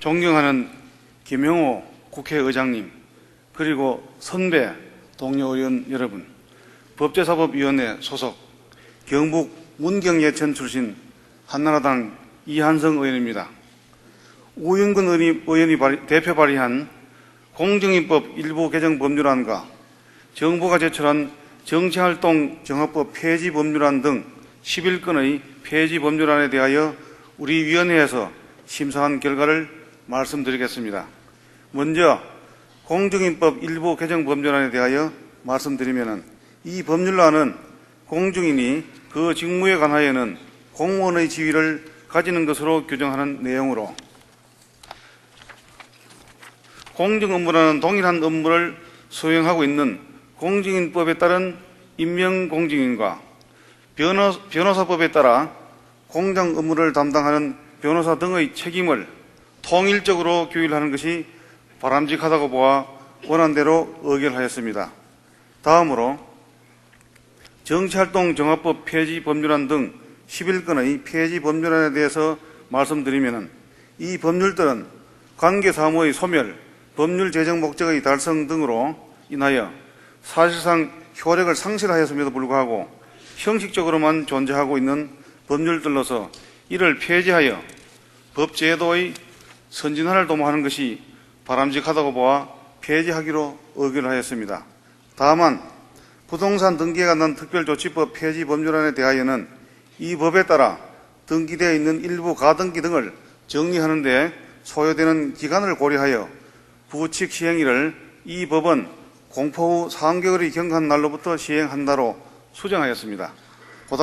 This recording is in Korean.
존경하는 김영호 국회의장님, 그리고 선배 동료 의원 여러분, 법제사법위원회 소속 경북 문경예천 출신 한나라당 이한성 의원입니다. 우영근 의원이, 발의- 대표 발의한 공정인법 일부 개정 법률안과 정부가 제출한 정치활동 정합법 폐지 법률안 등 11건의 폐지 법률안에 대하여 우리 위원회에서 심사한 결과를 말씀드리겠습니다. 먼저 공정인법 일부 개정 법률안에 대하여 말씀드리면 이 법률안은 공중인이 그 직무에 관하여는 공무원의 지위를 가지는 것으로 규정하는 내용으로 공정 업무라는 동일한 업무를 수행하고 있는 공정인법에 따른 임명공직인과 변호, 변호사법에 따라 공장 업무를 담당하는 변호사 등의 책임을 통일적으로 규율하는 것이 바람직하다고 보아 원안대로 의결하였습니다. 다음으로 정치활동 정합법 폐지 법률안 등 11건의 폐지 법률안에 대해서 말씀드리면 이 법률들은 관계 사무의 소멸, 법률 제정 목적의 달성 등으로 인하여 사실상 효력을 상실하였음에도 불구하고 형식적으로만 존재하고 있는 법률들로서 이를 폐지하여 법제도의 선진화를 도모하는 것이 바람직하다고 보아 폐지하기로 의결하였습니다. 다만 부동산 등기에 관한 특별조치법 폐지 법률안에 대하여는 이 법에 따라 등기되어 있는 일부 가등기 등을 정리하는 데 소요되는 기간을 고려하여 부칙 시행일을 이 법은 공포 후 3개월이 경과한 날로부터 시행한다로 수정하였습니다.